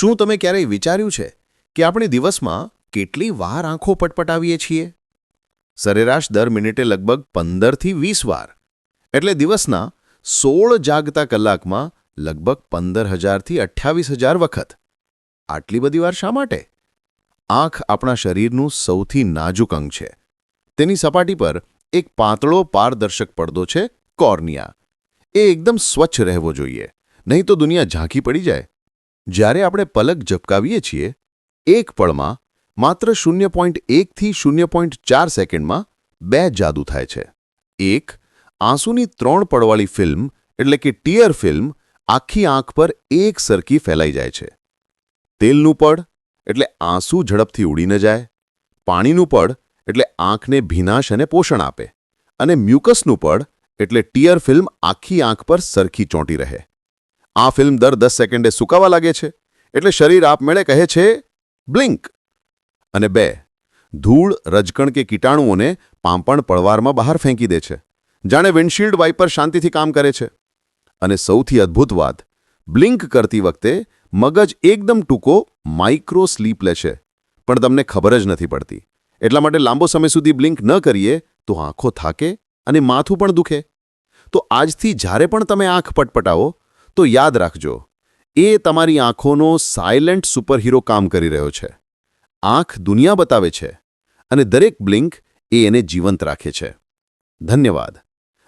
શું તમે ક્યારેય વિચાર્યું છે કે આપણે દિવસમાં કેટલી વાર આંખો પટપટાવીએ છીએ? સરેરાશ દર મિનિટે લગભગ પંદરથી વીસ વાર. એટલે દિવસના સોળ જાગતા કલાકમાં લગભગ પંદર હજારથી અઠ્યાવીસ હજાર વખત. આટલી બધી વાર શા માટે? આંખ આપણા શરીરનું સૌથી નાજુક અંગ છે. તેની સપાટી પર એક પાતળો પારદર્શક પડદો છે કોર્નિયા. એ એકદમ સ્વચ્છ રહેવો જોઈએ. નહીં તો દુનિયા ઝાંખી પડી જાય. જ્યારે આપણે પલક ઝબકાવીએ છીએ, એક પળમાં માત્ર શૂન્ય પોઈન્ટ એકથી શૂન્ય પોઈન્ટ ચાર સેકન્ડમાં બે જાદુ થાય છે. એક, આંસુની ત્રણ પડવાળી ફિલ્મ, એટલે કે ટીયર ફિલ્મ, આખી આંખ પર એક સરખી ફેલાઈ જાય છે. તેલનું પડ, એટલે આંસુ ઝડપથી ઉડી ન જાય. પાણીનું પડ, એટલે આંખને ભીનાશ અને પોષણ આપે. અને મ્યુકસનું પડ, એટલે ટીયર ફિલ્મ આખી આંખ પર સરખી ચોંટી રહે. આ ફિલ્મ દર દસ સેકન્ડે સુકાવા લાગે છે. એટલે શરીર આપમેળે કહે છે, બ્લિંક. અને બે, ધૂળ, રજકણ કે કીટાણુઓને પાંપણ પળવારમાં બહાર ફેંકી દે છે. જાણે વિન્ડશીલ્ડ વાઇપર શાંતિથી કામ કરે છે. અને સૌથી અદ્ભુત વાત, બ્લિંક કરતી વખતે મગજ એકદમ ટૂંકો માઇક્રો સ્લીપ લે છે. પણ તમને ખબર જ નથી પડતી. એટલા માટે લાંબો સમય સુધી બ્લિંક ન કરીએ તો આંખો થાકે અને માથું પણ દુખે. તો આજથી જ્યારે પણ તમે આંખ પટપટાવો તો યાદ રાખજો, એ તમારી આંખોનો સાયલેન્ટ સુપરહીરો કામ કરી રહ્યો છે. આંખ દુનિયા બતાવે છે અને દરેક બ્લિંક એ એને જીવંત રાખે છે. ધન્યવાદ.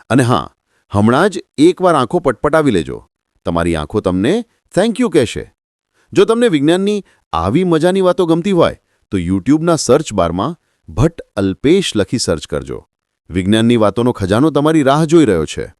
અને હા, હમણાં જ એકવાર આંખો પટપટાવી લેજો. તમારી આંખો તમને થેન્ક યુ કહેશે. જો તમને વિજ્ઞાનની આવી મજાની વાતો ગમતી હોય, તો યુટ્યુબના સર્ચ બારમાં ભટ્ટ અલ્પેશ લખી સર્ચ કરજો. વિજ્ઞાનની વાતોનો ખજાનો તમારી રાહ જોઈ રહ્યો છે.